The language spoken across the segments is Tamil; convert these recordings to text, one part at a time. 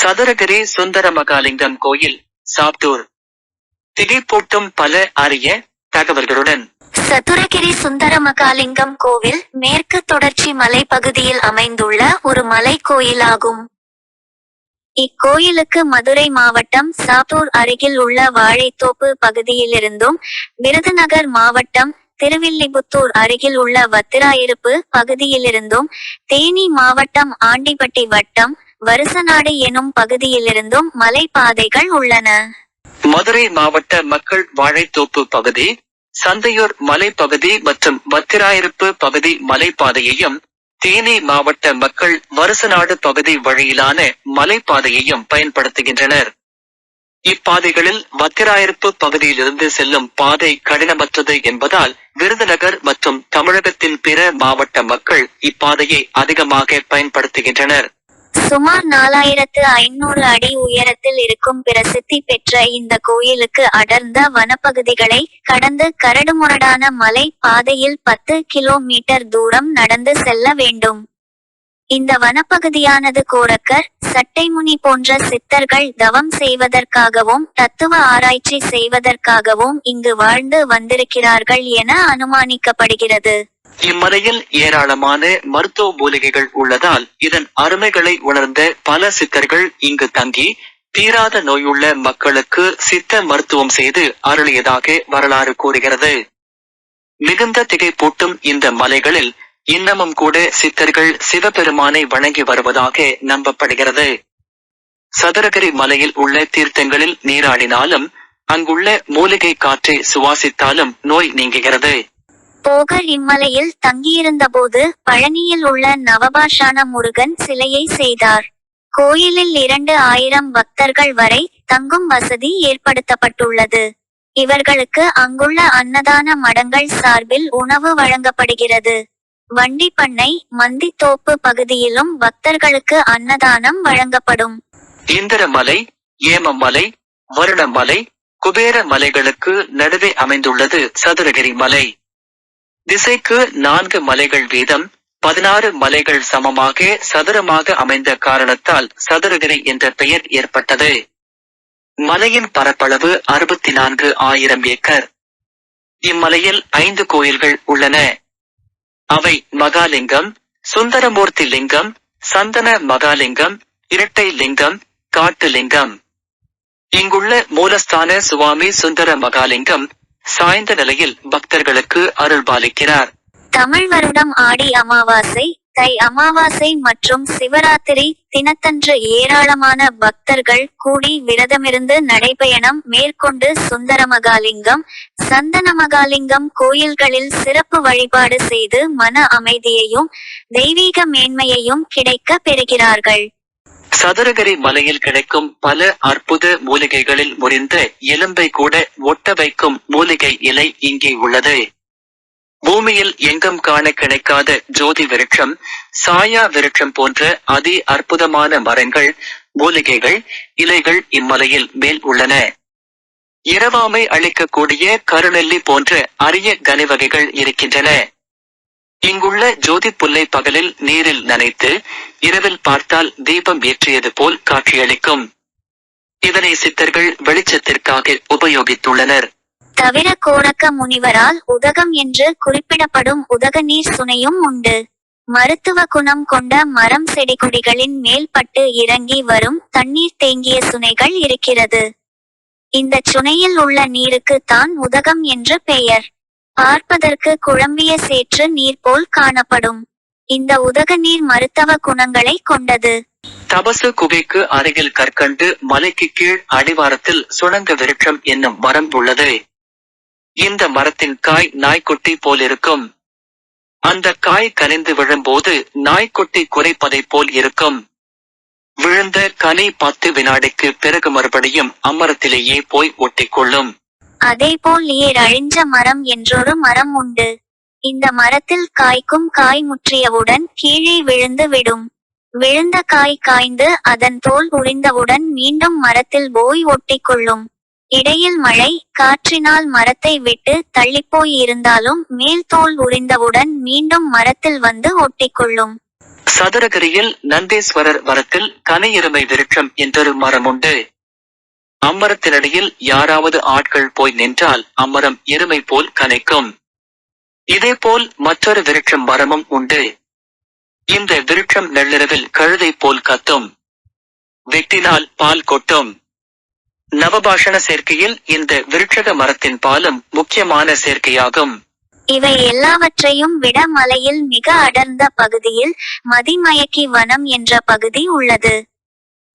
சதுரகிரி சுந்தரமகாலிங்கம் கோயில் சாப்டூர் திகைப்பூட்டும் பல அரிய தகவல்களுடன். சதுரகிரி சுந்தரமகாலிங்கம் கோவில் மேற்கு தொடர்ச்சி மலைப்பகுதியில் அமைந்துள்ள ஒரு மலை கோயிலாகும் இக்கோயிலுக்கு மதுரை மாவட்டம் சாத்தூர் அருகில் உள்ள வாழைத்தோப்பு பகுதியிலிருந்தும் விருதுநகர் மாவட்டம் திருவில்லிபுத்தூர் அருகில் உள்ள வத்திராயிருப்பு பகுதியிலிருந்தும் தேனி மாவட்டம் ஆண்டிப்பட்டி வட்டம் வருசநாடு எனும் பகுதியிலிருந்தும் மலைப்பாதைகள் உள்ளன. மதுரை மாவட்ட மக்கள் வாழைத்தோப்பு பகுதி சந்தையூர் மலைப்பகுதி மற்றும் வத்திராயிருப்பு பகுதி மலைப்பாதையையும் தேனி மாவட்ட மக்கள் வருசநாடு பகுதி வழியிலான மலைப்பாதையையும் பயன்படுத்துகின்றனர். இப்பாதைகளில் வத்திராயிருப்பு பகுதியிலிருந்து செல்லும் பாதை கடினமற்றது என்பதால் விருதுநகர் மற்றும் தமிழகத்தின் பிற மாவட்ட மக்கள் இப்பாதையை அதிகமாக பயன்படுத்துகின்றனர். சுமார் நாலாயிரத்து ஐநூறு அடி உயரத்தில் இருக்கும் பிரசித்தி பெற்ற இந்த கோயிலுக்கு அடர்ந்த வனப்பகுதிகளை கடந்து கரடுமுரடான மலை பாதையில் பத்து கிலோமீட்டர் தூரம் நடந்து செல்ல வேண்டும். இந்த வனப்பகுதியானது கோரக்கர் சட்டைமுனி போன்ற சித்தர்கள் தவம் செய்வதற்காகவும் தத்துவ ஆராய்ச்சி செய்வதற்காகவும் இங்கு வாழ்ந்து வந்திருக்கிறார்கள் என அனுமானிக்கப்படுகிறது. இம்மலையில் ஏராளமான மருத்துவ மூலிகைகள் உள்ளதால் இதன் அருமைகளை உணர்ந்த பல சித்தர்கள் இங்கு தங்கி தீராத நோயுள்ள மக்களுக்கு சித்த மருத்துவம் செய்து அருளியதாக வரலாறு கூறுகிறது. மிகுந்த திகைப்பூட்டும் இந்த மலைகளில் இன்னமும் கூட சித்தர்கள் சிவபெருமானை வணங்கி வருவதாக நம்பப்படுகிறது. சதுரகிரி மலையில் உள்ள தீர்த்தங்களில் நீராடினாலும் அங்குள்ள மூலிகை காற்றை சுவாசித்தாலும் நோய் நீங்குகிறது. போகர் இம்மலையில் தங்கியிருந்தபோது பழனியில் உள்ள நவபாஷான முருகன் சிலையை செய்தார். கோயிலில் இரண்டு ஆயிரம் பக்தர்கள் வரை தங்கும் வசதி ஏற்படுத்தப்பட்டுள்ளது. இவர்களுக்கு அங்குள்ள அன்னதான மடங்கள் சார்பில் உணவு வழங்கப்படுகிறது. வண்டிப்பண்ணை மந்தித்தோப்பு பகுதியிலும் பக்தர்களுக்கு அன்னதானம் வழங்கப்படும். இந்திரமலை ஏமமலை வருணமலை குபேர மலைகளுக்கு நடுவே அமைந்துள்ளது சதுரகிரி மலை. திசைக்கு நான்கு மலைகள் வீதம் பதினாறு மலைகள் சமமாக சதுரமாக அமைந்த காரணத்தால் சதுரகிரி என்ற பெயர் ஏற்பட்டது. மலையின் பரப்பளவு அறுபத்தி நான்கு ஆயிரம் ஏக்கர். இம்மலையில் ஐந்து கோயில்கள் உள்ளன. அவை மகாலிங்கம் சுந்தரமூர்த்தி லிங்கம் சந்தன மகாலிங்கம் இரட்டை லிங்கம் காட்டு லிங்கம். இங்குள்ள மூலஸ்தான சுவாமி சுந்தர மகாலிங்கம் சாய்ந்த நிலையில் பக்தர்களுக்கு அருள்பாலிக்கிறார். தமிழ் வருடம் ஆடி அமாவாசை தை அமாவாசை மற்றும் சிவராத்திரி தினத்தன்று ஏராளமான பக்தர்கள் கூடி விரதமிருந்து நடைபயணம் மேற்கொண்டு சுந்தரமகாலிங்கம் சந்தனமகாலிங்கம் கோயில்களில் சிறப்பு வழிபாடு செய்து மன அமைதியையும் தெய்வீக மேன்மையையும் கிடைக்க பெறுகிறார்கள். சதுரகிரி மலையில் கிடைக்கும் பல அற்புத மூலிகைகளில் முறிந்த எலும்பை கூட ஒட்ட வைக்கும் மூலிகை இலை இங்கே உள்ளது. பூமியில் எங்கும் காண கிடைக்காத ஜோதி விருட்சம் சாயா விருட்சம் போன்ற அதி அற்புதமான மரங்கள் மூலிகைகள் இலைகள் இம்மலையில் மேல் உள்ளன. இரவாமை அளிக்கக்கூடிய கருநெல்லி போன்ற அரிய கனிவகைகள் இருக்கின்றன. இங்குள்ள ஜோதி புல்லை பகலில் நீரில் நனைத்து இரவில் பார்த்தால் தீபம் ஏற்றியது போல் காட்சியளிக்கும். இதனை சித்தர்கள் வெளிச்சத்திற்காக உபயோகித்துள்ளனர். தவிர கோரக்க முனிவரால் உதகம் என்று குறிப்பிடப்படும் உதக நீர் சுனையும் உண்டு. மருத்துவ குணம் கொண்ட மரம் செடி கொடிகளின் மேல் பட்டு இறங்கி வரும் தண்ணீர் தேங்கிய சுனைகள் இருக்கிறது. இந்த சுனையில் உள்ள நீருக்கு தான் உதகம் என்று பெயர். பார்ப்பதற்கு குழம்பிய சேற்று நீர் போல் காணப்படும். இந்த உதக நீர் மருத்துவ குணங்களை கொண்டது. தபசு குகைக்கு அருகில் கற்கண்டு மலைக்கு கீழ் அடிவாரத்தில் சுணங்க விருட்சம் என்னும் மரம் உள்ளது. இந்த மரத்தின் காய் நாய்க்குட்டி போலிருக்கும். அந்த காய் கனிந்து விழும்போது நாய்க்குட்டி குறைப்பதைப் போல் இருக்கும். விழுந்த கனி பத்து வினாடிக்கு பிறகு மறுபடியும் அம்மரத்திலேயே போய் ஒட்டிக்கொள்ளும். அதேபோல் ஏர் அழிஞ்ச மரம் என்றொரு மரம் உண்டு. இந்த மரத்தில் காய்க்கும் காய் முற்றியவுடன் கீழே விழுந்து விடும். விழுந்த காய் காய்ந்து அதன் தோல் உழிந்தவுடன் மீண்டும் மரத்தில் போய் ஒட்டிக்கொள்ளும். இடையில் மழை காற்றினால் மரத்தை விட்டு தள்ளிப்போய் இருந்தாலும் மேல் தோல் உழிந்தவுடன் மீண்டும் மரத்தில் வந்து ஒட்டிக்கொள்ளும். சதுரகிரியில் நந்தேஸ்வரர் வரத்தில் கனையெருமை விருட்சம் என்றொரு மரம் உண்டு அம்மரத்தினடியில் யாராவது ஆட்கள் போய் நின்றால் அம்மரம் எருமை போல் கனைக்கும். இதேபோல் மற்றொரு விருட்சம் மரமும் உண்டு. இந்த விருட்சம் நள்ளிரவில் கழுதை போல் கத்தும். வெட்டினால் பால் கொட்டும். நவபாஷண சேர்க்கையில் இந்த விருட்சக மரத்தின் பாலும் முக்கியமான சேர்க்கையாகும். இவை எல்லாவற்றையும் விட மலையில் மிக அடர்ந்த பகுதியில் மதிமயக்கி வனம் என்ற பகுதி உள்ளது.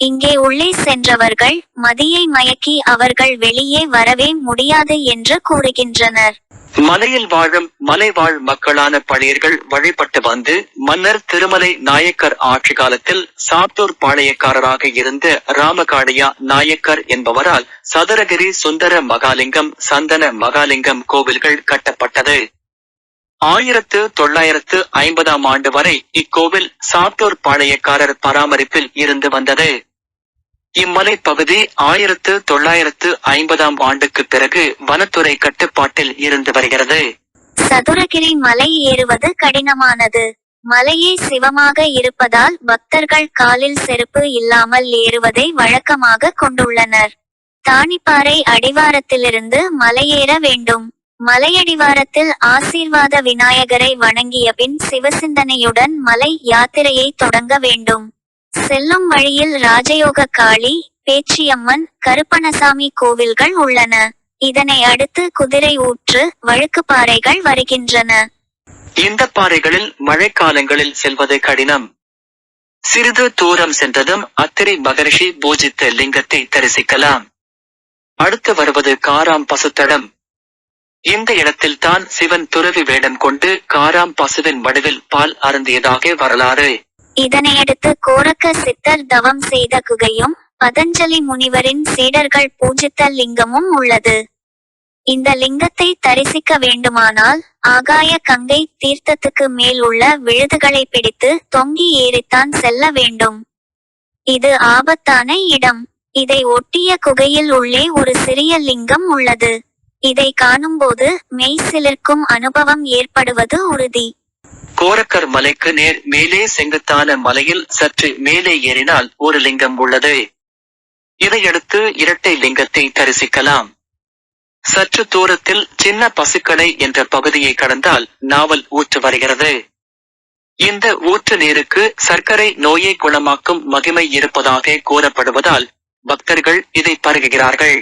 இங்கே உள்ளே சென்றவர்கள் மதியை மயக்கி அவர்கள் வெளியே வரவே முடியாது என்று கூறுகின்றனர். மலையில் வாழும் மலைவாழ் மக்களான பழையர்கள் வழிபட்டு வந்து மன்னர் திருமலை நாயக்கர் ஆட்சி காலத்தில் சாத்தூர் பாளையக்காரராக இருந்த ராமகாடையா நாயக்கர் என்பவரால் சதுரகிரி சுந்தர மகாலிங்கம் சந்தன மகாலிங்கம் கோவில்கள் கட்டப்பட்டது. ஆயிரத்து தொள்ளாயிரத்து ஐம்பதாம் ஆண்டு வரை இக்கோவில் சாத்தூர் பாளையக்காரர் பராமரிப்பில் இருந்து வந்தது. இம்மலை பகுதி ஆயிரத்து தொள்ளாயிரத்து ஐம்பதாம் ஆண்டுக்கு பிறகு வனத்துறை கட்டுப்பாட்டில் இருந்து வருகிறது. சதுரகிரி மலை ஏறுவது கடினமானது. மலையே சிவமாக இருப்பதால் பக்தர்கள் காலில் செருப்பு இல்லாமல் ஏறுவதை வழக்கமாக கொண்டுள்ளனர். தானிப்பாறை அடிவாரத்திலிருந்து மலையேற வேண்டும். மலையடிவாரத்தில் ஆசீர்வாத விநாயகரை வணங்கிய பின் சிவசிந்தனையுடன் மலை யாத்திரையை தொடங்க வேண்டும். செல்லும் வழியில் ராஜயோக காளி பேச்சியம்மன் கருப்பணசாமி கோவில்கள் உள்ளன. இதனை அடுத்து குதிரை ஊற்று வழுக்குப்பாறைகள் வருகின்றன. இந்த பாறைகளில் மழைக்காலங்களில் செல்வது கடினம். சிறிது தூரம் சென்றதும் அத்திரை மகரிஷி பூஜித்த லிங்கத்தை தரிசிக்கலாம். அடுத்து வருவது காராம் பசுத்தடம். இந்த இடத்தில் தான் சிவன் துறவி வேடம் கொண்டு காராம் பசுவின் வடிவில் பால் அருந்தியதாக வரலாறு. இதனையடுத்து கோரக்க சித்தர் தவம் செய்த குகையும் பதஞ்சலி முனிவரின் சீடர்கள் பூஜித்த லிங்கமும் உள்ளது. இந்த லிங்கத்தை தரிசிக்க வேண்டுமானால் ஆகாய கங்கை தீர்த்தத்துக்கு மேல் உள்ள விழுதுகளை பிடித்து தொங்கி ஏறித்தான் செல்ல வேண்டும். இது ஆபத்தான இடம். இதை ஒட்டிய குகையில் உள்ளே ஒரு சிறிய லிங்கம் உள்ளது. இதை காணும்போது மெய் சிலிர்க்கும் அனுபவம் ஏற்படுவது உறுதி. கோரக்கர் மலைக்கு நேர் மேலே செங்குத்தான மலையில் சற்று மேலே ஏறினால் ஒரு லிங்கம் உள்ளது. இதையடுத்து இரட்டை லிங்கத்தை தரிசிக்கலாம். சற்று தூரத்தில் சின்ன பசுக்கடை என்ற பகுதியை கடந்தால் நாவல் ஊற்று வருகிறது. இந்த ஊற்று நீருக்கு சர்க்கரை நோயை குணமாக்கும் மகிமை இருப்பதாக கூறப்படுவதால் பக்தர்கள் இதை பருகுகிறார்கள்.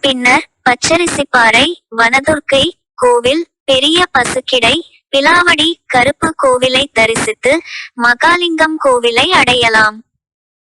பின்னர் பச்சரிசிப்பாறை வனதுர்க்கை கோவில் பெரிய பசுக்கிடை பிலாவடி கருப்பு கோவிலை தரிசித்து மகாலிங்கம் கோவிலை அடையலாம்.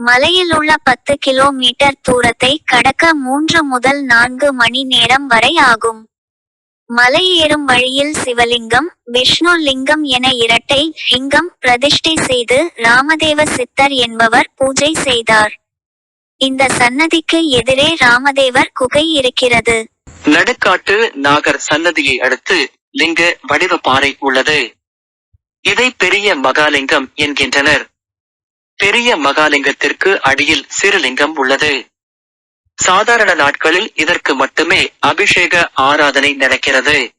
மலையில் உள்ள பத்து கிலோமீட்டர் தூரத்தை கடக்க மூன்று முதல் நான்கு மணி நேரம் வரை ஆகும். மலை ஏறும் வழியில் சிவலிங்கம் விஷ்ணு லிங்கம் என இரட்டை லிங்கம் பிரதிஷ்டை செய்து ராமதேவ சித்தர் என்பவர் பூஜை செய்தார். இந்த சன்னதிக்கு எதிரே ராமதேவர் குகை இருக்கிறது. நடுக்காட்டு நாகர் சன்னதியை அடுத்து லிங்க வடிவ பாறை உள்ளது. இதை பெரிய மகாலிங்கம் என்கின்றனர். பெரிய மகாலிங்கத்திற்கு அடியில் சிறுலிங்கம் உள்ளது. சாதாரண நாட்களில் இதற்கு மட்டுமே அபிஷேக ஆராதனை நடக்கிறது.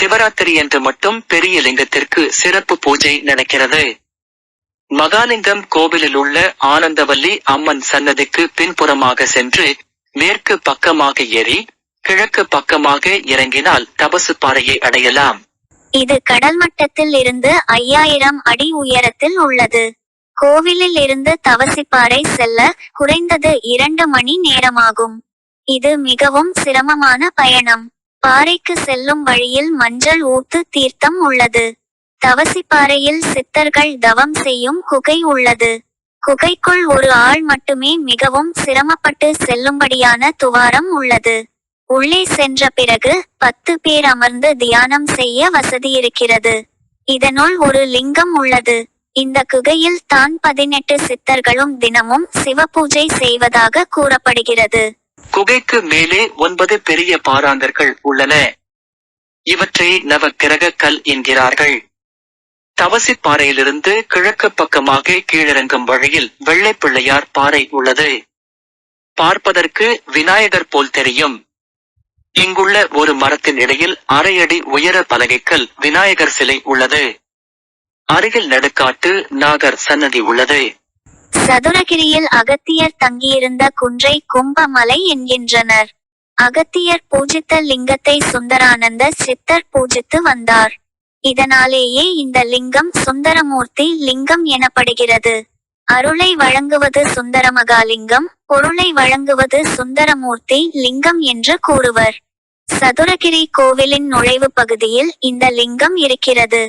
சிவராத்திரி என்று மட்டும் பெரிய லிங்கத்திற்கு சிறப்பு பூஜை நடக்கிறது. மகாலிங்கம் கோவிலில் உள்ள ஆனந்தவல்லி அம்மன் சன்னதிக்கு பின்புறமாக சென்று மேற்கு பக்கமாக ஏறி கிழக்கு பக்கமாக இறங்கினால் தபசு பாறையை அடையலாம். இது கடல் மட்டத்தில் இருந்து ஐயாயிரம் அடி உயரத்தில் உள்ளது. கோவிலில் இருந்து தவசிப்பாறை செல்ல குறைந்தது இரண்டு மணி நேரமாகும். இது மிகவும் சிரமமான பயணம். பாறைக்கு செல்லும் வழியில் மஞ்சள் ஊத்து தீர்த்தம் உள்ளது. தவசிப்பாறையில் சித்தர்கள் தவம் செய்யும் குகை உள்ளது. குகைக்குள் ஒரு ஆள் மட்டுமே மிகவும் சிரமப்பட்டு செல்லும்படியான துவாரம் உள்ளது. உள்ளே சென்ற பிறகு பத்து பேர் அமர்ந்து தியானம் செய்ய வசதி இருக்கிறது இதனுள் ஒரு லிங்கம் உள்ளது. இந்த குகையில் தான் பதினெட்டு சித்தர்களும் தினமும் சிவபூஜை செய்வதாக கூறப்படுகிறது. குகைக்கு மேலே ஒன்பது பெரிய பாராந்தர்கள் உள்ளன. இவற்றை நவக்கிரக கல் என்கிறார்கள். தவசி பாறையிலிருந்து கிழக்கு பக்கமாக கீழிறங்கும் வழியில் வெள்ளைப்பிள்ளையார் பாறை உள்ளது. பார்ப்பதற்கு விநாயகர் போல் தெரியும். இங்குள்ள ஒரு மரத்தின் இடையில் அரையடி உயர பலகைக்கல் விநாயகர் சிலை உள்ளது. அருகில் நடுக்காட்டு நாகர் சன்னதி உள்ளது. சதுரகிரியில் அகத்தியர் தங்கியிருந்த குன்றை கும்பமலை என்கின்றனர். அகத்தியர் பூஜித்த லிங்கத்தை சுந்தரானந்த சித்தர் பூஜித்து வந்தார். இதனாலேயே இந்த லிங்கம் சுந்தரமூர்த்தி லிங்கம் எனப்படுகிறது. அருளை வழங்குவது சுந்தரமகாலிங்கம் பொருளை வழங்குவது சுந்தரமூர்த்தி லிங்கம் என்று கூறுவர். சதுரகிரி கோவிலின் நுழைவு பகுதியில் இந்த லிங்கம் இருக்கிறது.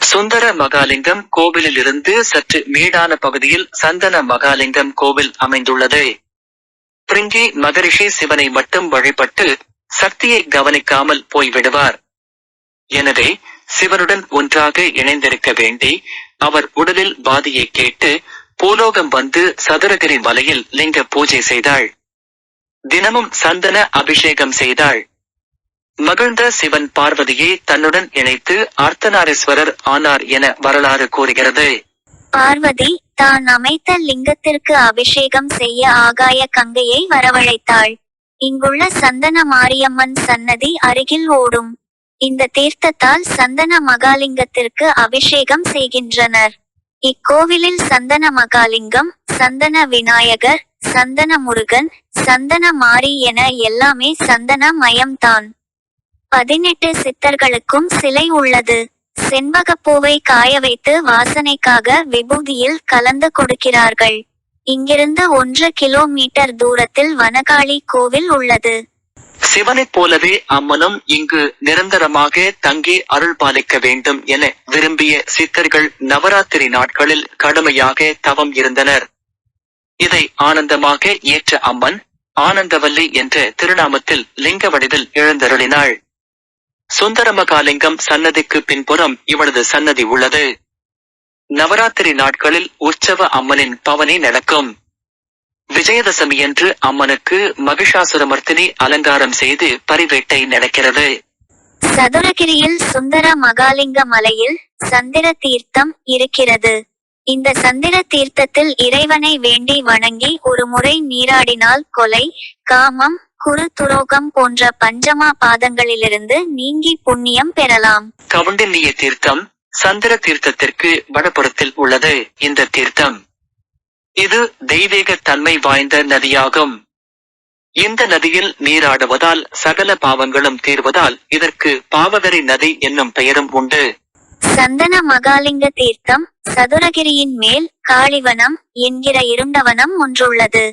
சுந்தர மகாலிங்கம் கோவிலில் இருந்து சற்று மேடான பகுதியில் சந்தன மகாலிங்கம் கோவில் அமைந்துள்ளது. பிரிங்கி மகரிஷி சிவனை மட்டும் வழிபட்டு சக்தியை கவனிக்காமல் போய்விடுவார். எனவே சிவனுடன் ஒன்றாக இணைந்திருக்க வேண்டி அவர் உடலில் பாதியை கேட்டு பூலோகம் வந்து சதுரகிரி மலையில் லிங்க பூஜை செய்தாள். தினமும் சந்தன அபிஷேகம் செய்தாள். மகிழ்ந்த சிவன் பார்வதியை தன்னுடன் இணைத்து அர்த்தநாரீஸ்வரர் ஆனார் என வரலாறு கூறுகிறது. பார்வதி தான் அமைத்த லிங்கத்திற்கு அபிஷேகம் செய்ய ஆகாய கங்கையை வரவழைத்தாள். இங்குள்ள சந்தன மாரியம்மன் சன்னதி அருகில் ஓடும். இந்த தீர்த்தத்தால் சந்தன மகாலிங்கத்திற்கு அபிஷேகம் செய்கின்றனர். இக்கோவிலில் சந்தன மகாலிங்கம் சந்தன விநாயகர் சந்தன முருகன் சந்தன மாரி என எல்லாமே சந்தன மயம்தான் பதினெட்டு சித்தர்களுக்கும் சிலை உள்ளது. செண்பகப்பூவை காய வைத்து வாசனைக்காக விபூதியில் கலந்து கொடுக்கிறார்கள். இங்கிருந்து ஒன்று கிலோமீட்டர் தூரத்தில் வனகாளி கோவில் உள்ளது. சிவனைப் போலவே அம்மனும் இங்கு நிரந்தரமாக தங்கி அருள் பாலிக்க வேண்டும் என விரும்பிய சித்தர்கள் நவராத்திரி நாட்களில் கடுமையாக தவம் இருந்தனர். இதை ஆனந்தமாக ஏற்ற அம்மன் ஆனந்தவல்லி என்ற திருநாமத்தில் லிங்க வடிவில் எழுந்தருளினாள். சுந்தரமகாலிங்கம் சன்னதிக்கு பின்புறம் இவளது சன்னதி உள்ளது. நவராத்திரி நாட்களில் உற்சவ அம்மனின் பவனி நடக்கும். விஜயதசமியன்று அம்மனுக்கு மகிஷாசுரமர்த்தினி அலங்காரம் செய்து பரிவேட்டை நடக்கிறது. சதுரகிரியில் சுந்தர மகாலிங்க மலையில் சந்திர தீர்த்தம் இருக்கிறது. இந்த சந்திர தீர்த்தத்தில் இறைவனை வேண்டி வணங்கி ஒரு முறை நீராடினால் கொலை காமம் குரு துரோகம் போன்ற பஞ்சமா பாதங்களிலிருந்து நீங்கி புண்ணியம் பெறலாம். கவுண்டில்லிய தீர்த்தம் சந்திர தீர்த்தத்திற்கு வடபுறத்தில் உள்ளது. இந்த தீர்த்தம் இது தெய்வீக தன்மை வாய்ந்த நதியாகும். இந்த நதியில் நீராடுவதால் சகல பாவங்களும் தீர்வதால் இதற்கு பாவகரி நதி என்னும் பெயரும் உண்டு. சந்தன மகாலிங்க தீர்த்தம் சதுரகிரியின் மேல் காளிவனம் என்கிற இருண்டவனம் ஒன்றுள்ளது.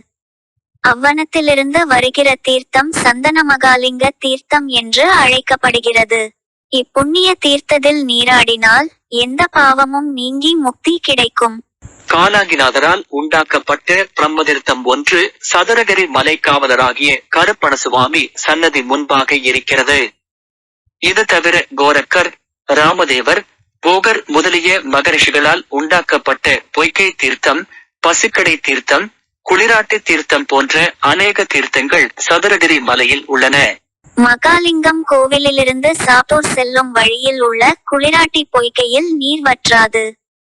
அவ்வனத்திலிருந்து வருகிற தீர்த்தம் சந்தன மகாலிங்க தீர்த்தம் என்று அழைக்கப்படுகிறது. இப்புண்ணிய தீர்த்தத்தில் நீராடினால் எந்த பாவமும் நீங்கி முக்தி கிடைக்கும். காலாங்கிநாதரால் உண்டாக்கப்பட்ட பிரம்மதீர்த்தம் ஒன்று சதுரகிரி மலைக்காவலராகிய கருப்பணசுவாமி சன்னதி முன்பாக இருக்கிறது. இது தவிர கோரக்கர் ராமதேவர் போகர் முதலிய மகரிஷிகளால் உண்டாக்கப்பட்ட பொய்கை தீர்த்தம் பசுக்கடை தீர்த்தம் குளிராட்டு தீர்த்தம் போன்ற அநேக தீர்த்தங்கள் சதுரகிரி மலையில் உள்ளன. மகாலிங்கம் கோவிலிலிருந்து சாத்தூர் செல்லும் வழியில் உள்ள குளிராட்டி பொய்கையில் நீர் வற்றாது.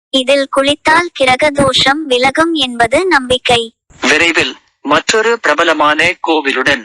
இதில் குளித்தால் கிரகதோஷம் விலகும் என்பது நம்பிக்கை. விரைவில் மற்றொரு பிரபலமான கோவிலுடன்